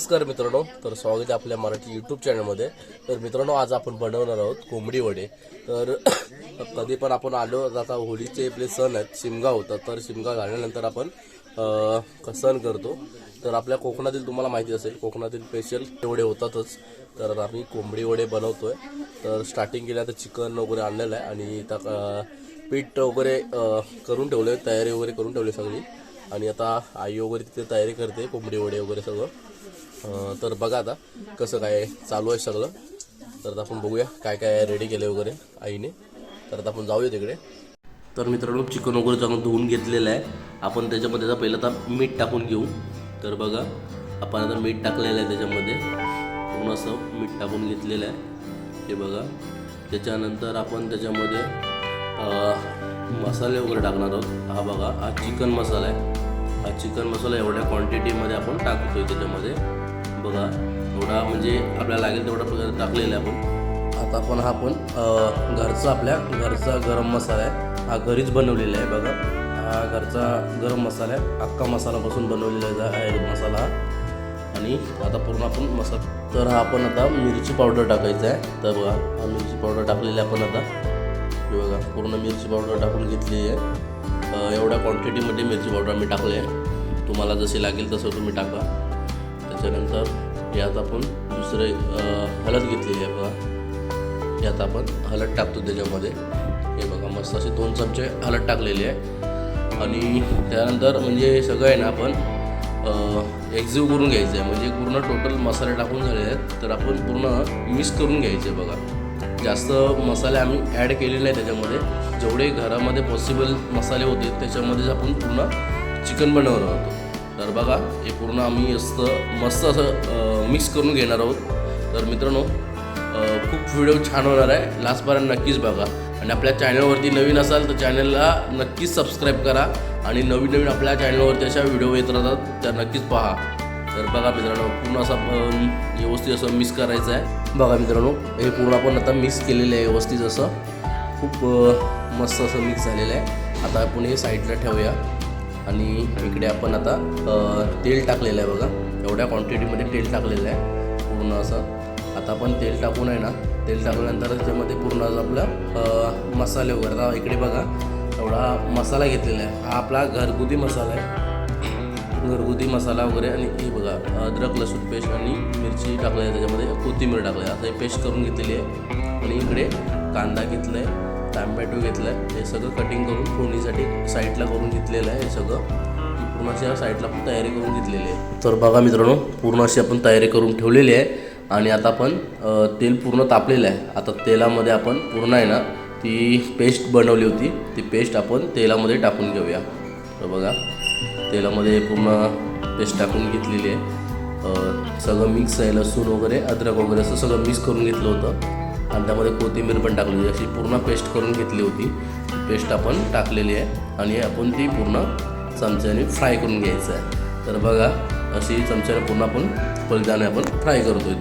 नमस्कार मित्रांनो तर स्वागत आहे आपल्या मराठी यूट्यूब चॅनलमध्ये तर मित्रांनो आज आपण बनवणार आहोत कोंबडी वडे. तर कधी पण आपण आलो आता होळीचे आपले सण आहेत शिमगा होतात तर शिमगा झाल्यानंतर आपण सण करतो. तर आपल्या कोकणातील तुम्हाला माहिती असेल कोकणातील स्पेशल वडे होतातच. तर आम्ही कोंबडी वडे बनवतोय. तर स्टार्टिंग केल्या तर चिकन वगैरे आणलेलं आहे आणि त्या पीठ वगैरे करून ठेवलं तयारी वगैरे करून ठेवली सगळी. आणि आता आई वगैरे तिथे तयारी करते कोंबडी वडे वगैरे सगळं. तर बघा आता कसं काय चालू आहे सगळं. तर आता आपण बघूया काय काय रेडी केले वगैरे आईने. तर आता आपण जाऊया तिकडे. तर मित्रांनो चिकन वगैरे चांगलं धुवून घेतलेलं आहे. आपण त्याच्यामध्ये आता पहिलं आता मीठ टाकून घेऊ. तर बघा आपण आता मीठ टाकलेलं आहे त्याच्यामध्ये. पूर्ण असं मीठ टाकून घेतलेलं आहे. हे बघा. त्याच्यानंतर आपण त्याच्यामध्ये मसाले वगैरे टाकणार आहोत. हा बघा हा चिकन मसाला आहे. हा चिकन मसाला एवढ्या क्वांटिटीमध्ये आपण टाकतोय त्याच्यामध्ये. बघा एवढा म्हणजे आपल्याला लागेल तेवढा पदार्थ टाकलेला आहे आपण. आता आपण हा आपण घरचा आपल्या घरचा गरम मसाला आहे. हा घरीच बनवलेला आहे बघा. हा घरचा गरम मसाला आहे. अख्खा मसालापासून बनवलेला आहे मसाला. हा आणि आता पूर्ण आपण मसाला तर हा आपण आता मिरची पावडर टाकायचा आहे. तर बघा हा मिरची पावडर टाकलेली आहे आपण आता. हे बघा पूर्ण मिरची पावडर टाकून घेतली आहे. एवढ्या क्वांटिटीमध्ये मिरची पावडर मी टाकली आहे. तुम्हाला जशी लागेल तसं तुम्ही टाका. त्याच्यानंतर यात आपण दुसरे अं, हळद घेतलेली आहे बघा. यात आपण हळद टाकतो त्याच्यामध्ये. हे बघा मस्त असे दोन चमचे हळद टाकलेले आहे. आणि त्यानंतर म्हणजे सगळं आहे ना आपण एक्झिव करून घ्यायचं आहे. म्हणजे पूर्ण टोटल मसाले टाकून झाले आहेत. तर आपण पूर्ण मिक्स करून घ्यायचे बघा. जास्त मसाले आम्ही ॲड केले नाही त्याच्यामध्ये. जेवढे घरामध्ये पॉसिबल मसाले होते त्याच्यामध्येच आपण पूर्ण चिकन बनवणार होतो तर बघा हे पूर्ण आम्ही असं मस्त असं मिक्स करून घेणार आहोत. तर मित्रांनो खूप व्हिडिओ छान होणार आहे. लास्टपर्यंत नक्कीच बघा. आणि आपल्या चॅनलवरती नवीन असाल तर चॅनलला नक्कीच सबस्क्राईब करा. आणि नवीन नवीन आपल्या चॅनलवरती अशा व्हिडिओ येत राहतात त्या नक्कीच पहा. तर बघा मित्रांनो पूर्ण असं आपण व्यवस्थित असं मिक्स करायचं आहे. बघा मित्रांनो हे पूर्ण आपण आता मिक्स केलेलं आहे व्यवस्थित असं. खूप मस्त असं मिक्स झालेलं आहे. आता आपण हे साईडला ठेवूया. आणि इकडे आपण आता तेल टाकलेलं आहे बघा. एवढ्या क्वांटिटीमध्ये तेल टाकलेलं आहे. पूर्ण असं. आता आपण तेल टाकून आहे ना तेल टाकल्यानंतर त्याच्यामध्ये पूर्ण आपलं मसाले वगैरे. आता इकडे बघा एवढा मसाला घेतलेला आहे. हा आपला घरगुती मसाला आहे. घरगुती मसाला वगैरे आणि हे बघा अद्रक लसूण पेस्ट आणि मिरची टाकली आहे. त्याच्यामध्ये कोथिंबीर टाकली आहे. आता हे पेस्ट करून घेतलेली आहे. आणि इकडे कांदा घेतला आहे टॅमॅटो घेतला आहे हे सगळं कटिंग करून फोडणीसाठी साईडला करून घेतलेलं आहे हे सगळं. पूर्ण अशी साईडला आपण तयारी करून घेतलेली आहे. तर बघा मित्रांनो पूर्ण अशी आपण तयारी करून ठेवलेली आहे. आणि आता आपण तेल पूर्ण तापलेलं आहे. आता तेलामध्ये आपण पूर्ण आहे ना ती पेस्ट बनवली होती. ती पेस्ट आपण तेलामध्ये टाकून घेऊया. तर बघा तेलामध्ये पूर्ण पेस्ट टाकून घेतलेली आहे. सगळं मिक्स आहे लसूण वगैरे अद्रक वगैरे असं सगळं मिक्स करून घेतलं होतं. आणि त्यामध्ये कोथिंबीर पण टाकली होती. अशी पूर्ण पेस्ट करून घेतली होती. पेस्ट आपण टाकलेली आहे. आणि आपण ती पूर्ण चमच्याने फ्राय करून घ्यायचं आहे. तर बघा अशी चमच्याने पूर्ण आपण फलदाणे आपण फ्राय करतो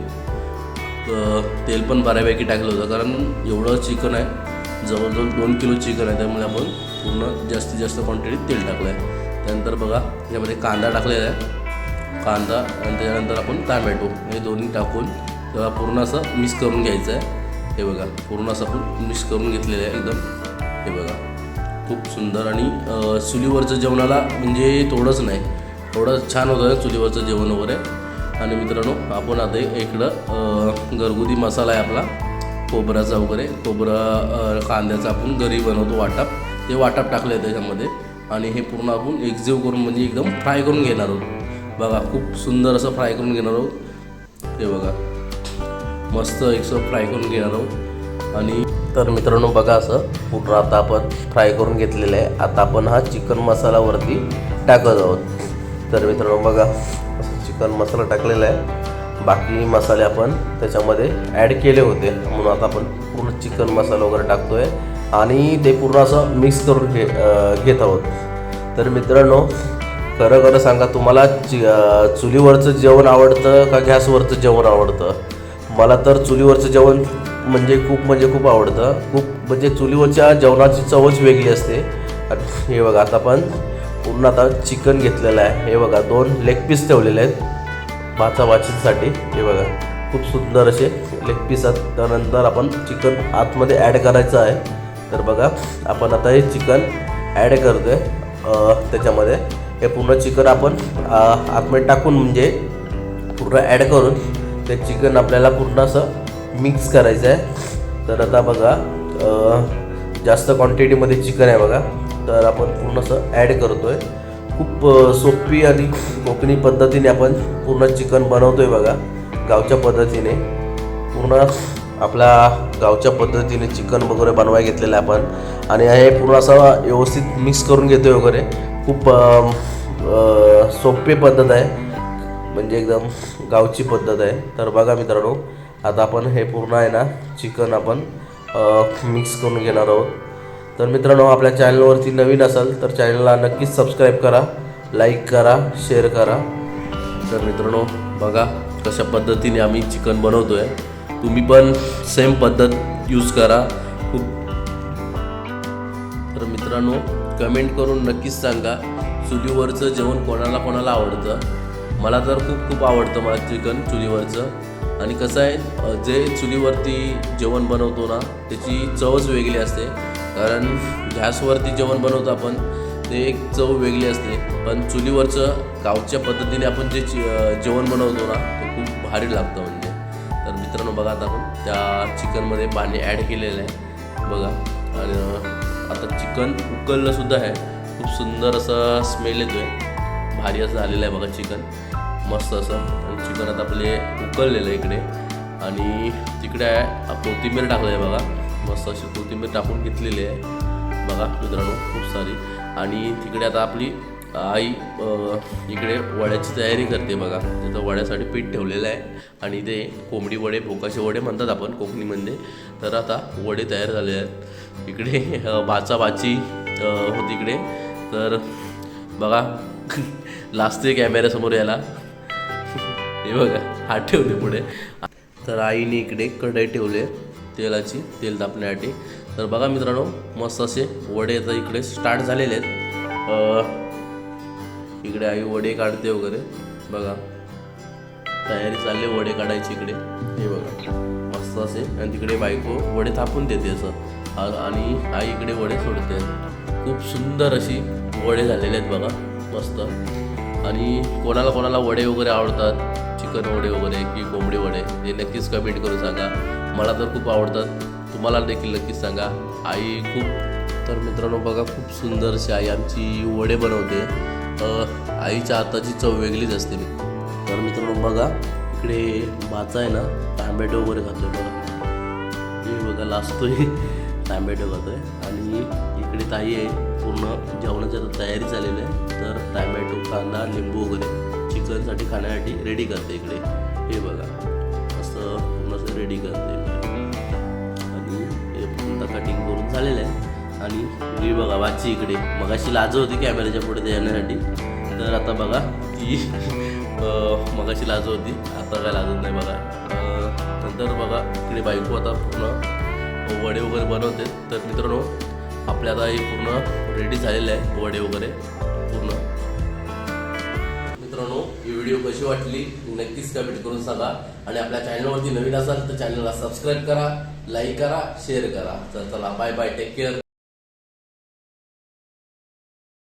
तर तेल पण बऱ्यापैकी टाकलं होतं. कारण एवढं चिकन आहे. जवळजवळ दोन किलो चिकन आहे. त्यामुळे आपण पूर्ण जास्तीत जास्त क्वांटिटीत तेल टाकलं आहे त्यानंतर बघा यामध्ये कांदा टाकलेला आहे. कांदा आणि त्याच्यानंतर आपण टामॅटो हे दोन्ही टाकून तेव्हा पूर्ण असं मिक्स करून घ्यायचं आहे. हे बघा पूर्ण असं आपण मिक्स करून घेतलेलं आहे एकदम. हे बघा खूप सुंदर आणि चुलीवरचं जेवणाला म्हणजे थोडंच नाही थोडं छान होतं चुलीवरचं जेवण वगैरे. आणि मित्रांनो आपण आता इकडं घरगुती मसाला आहे आपला खोबऱ्याचा वगैरे. खोबरं कांद्याचा आपण घरी बनवतो वाटप. ते वाटप टाकलं आहे त्याच्यामध्ये. आणि हे पूर्ण आपण एक्झिव्ह करून म्हणजे एकदम फ्राय करून घेणार आहोत. बघा खूप सुंदर असं फ्राय करून घेणार आहोत. हे बघा. मस्त एकसं फ्राय करून घेणार आहोत. आणि तर मित्रांनो बघा असं पूर्ण आता आपण फ्राय करून घेतलेलं आहे. आता आपण हा चिकन मसालावरती टाकत आहोत. तर मित्रांनो बघा असं चिकन मसाला टाकलेला आहे. बाकी मसाले आपण त्याच्यामध्ये ॲड केले होते. म्हणून आता आपण पूर्ण चिकन मसाला वगैरे टाकतो आहे आणि ते पूर्ण असं मिक्स करून घे घेत आहोत. तर मित्रांनो खरं खरं सांगा तुम्हाला चि चुलीवरचं जेवण आवडतं का गॅसवरचं जेवण आवडतं? मला तर चुलीवरचं जेवण म्हणजे खूप म्हणजे खूप आवडतं. खूप म्हणजे चुलीवरच्या जेवणाची चवच वेगळी असते. आणि हे बघा आता पण पूर्ण आता चिकन घेतलेलं आहे. हे बघा दोन लेग पीस ठेवलेले आहेत. भाचा भाचीसाठी. हे बघा खूप सुंदर असे लेग पीस आहेत. त्यानंतर आपण चिकन आतमध्ये ॲड करायचं आहे. तर बघा आपण आता हे चिकन ॲड करतो आहे त्याच्यामध्ये हे पूर्ण चिकन आपण आतमध्ये टाकून म्हणजे पूर्ण ॲड करून ते चिकन आपल्याला पूर्ण असं मिक्स करायचं आहे तर आता बघा जास्त क्वांटिटीमध्ये चिकन आहे बघा. तर आपण पूर्ण असं ॲड करतो आहे खूप सोपी आणि कोकणी पद्धतीने आपण पूर्ण चिकन बनवतो आहे बघा गावच्या पद्धतीने. पूर्ण आपल्या गावच्या पद्धतीने चिकन वगैरे बनवाय घेतलेलं आहे आपण. आणि हे पूर्ण असं व्यवस्थित मिक्स करून घेतो आहे वगैरे. खूप सोपी पद्धत आहे. म्हणजे एकदम गावची पद्धत आहे. तर बघा मित्रांनो आता आपण हे पूर्ण आहे ना चिकन आपण मिक्स करून घेणार आहोत. तर मित्रांनो आपल्या चॅनलवरती नवीन असाल तर चॅनलला नक्कीच सबस्क्राईब करा लाईक करा शेअर करा. तर मित्रांनो बघा कशा पद्धतीने आम्ही चिकन बनवतो आहे तुम्ही पण सेम पद्धत यूज करा. खूप तर मित्रांनो कमेंट करून नक्कीच सांगा. चुलीवरचं जेवण कोणाला कोणाला आवडतं? मला तर खूप खूप आवडतं मला चिकन चुलीवरचं. आणि कसं आहे जे चुलीवरती जेवण बनवतो ना त्याची चवच वेगळी असते. कारण गॅसवरती जेवण बनवतो आपण ते एक चव वेगळी असते. पण चुलीवरचं गावच्या पद्धतीने आपण जे चि- जेवण बनवतो ना ते खूप भारी लागतं म्हणजे. तर मित्रांनो बघा आता आपण त्या चिकनमध्ये पाणी ॲड केलेलं आहे. बघा. आणि आता चिकन उकललंसुद्धा आहे. खूप सुंदर असं स्मेल येतो आहे भारी असं झालेलं आहे बघा चिकन. मस्त असं. आणि चिकन आता आपले उकळलेलं आहे इकडे. आणि तिकडे आहे कोथिंबीर टाकलं आहे बघा. मस्त अशी कोथिंबीर टाकून घेतलेली आहे. बघा मित्रांनो खूप सारी. आणि तिकडे आता आपली आई इकडे वड्याची तयारी करते बघा. तिथं वड्यासाठी पीठ ठेवलेलं आहे. आणि ते कोंबडी वडे भोकाचे वडे म्हणतात आपण कोकणीमध्ये. तर आता वडे तयार झाले आहेत. इकडे भाचा भाची होती इकडे. तर बघा लाजते कॅमेऱ्यासमोर याला हे बघा हात ठेवले पुढे. तर आईने इकडे कढई ठेवले तेलाची तेल तापण्यासाठी. तर बघा मित्रांनो मस्त असे वडे आता इकडे स्टार्ट झालेले आहेत. इकडे आई वडे काढते वगैरे. बघा तयारी चालली वडे काढायची इकडे. हे बघा मस्त असे. आणि तिकडे बायको वडे थापून देते असं. आणि आई इकडे वडे सोडते. खूप सुंदर अशी वडे झालेले आहेत बघा मस्त. आणि कोणाला कोणाला वडे वगैरे आवडतात चिकन वडे वगैरे की कोंबडी वडे हे नक्कीच कमेंट करून सांगा. मला तर खूप आवडतात. तुम्हाला देखील नक्कीच सांगा. आई खूप तर मित्रांनो बघा खूप सुंदरशी आई आमची वडे बनवते. आईच्या हाताची चव वेगळीच असते मी तर मित्रांनो बघा इकडे भाचा आहे ना टॅमॅटो वगैरे खातो बघा. हे बघा लाजतोय टॅमॅटो खातोय. आणि इकडे ताई आहे पूर्ण जेवणाच्या आता तयारी झालेली आहे. तर टॅमॅटो कांदा लिंबू वगैरे. चिकनसाठी खाण्यासाठी रेडी करते इकडे. हे बघा. असं पूर्ण असं रेडी करते आणि हे पूर्ण कटिंग करून झालेलं आहे. आणि ही बघा वाची इकडे. मगाशी लाज होती कॅमेऱ्याच्या पुढे ते येण्यासाठी. तर आता बघा ती मग अशी लाज होती. आता काय लाजत नाही बघा. नंतर बघा इकडे बायको आता पूर्ण वडे वगैरे बनवते. तर मित्रांनो आपल्या आता हे पूर्ण रेडी झालेलं आहे वडे वगैरे. पूर्ण. मित्रांनो ही व्हिडिओ कशी वाटली नक्कीच कमेंट करून सांगा. आणि आपल्या चॅनलवरती नवीन असाल तर चॅनलला सबस्क्राईब करा लाईक करा शेअर करा. तर चला बाय बाय टेक केअर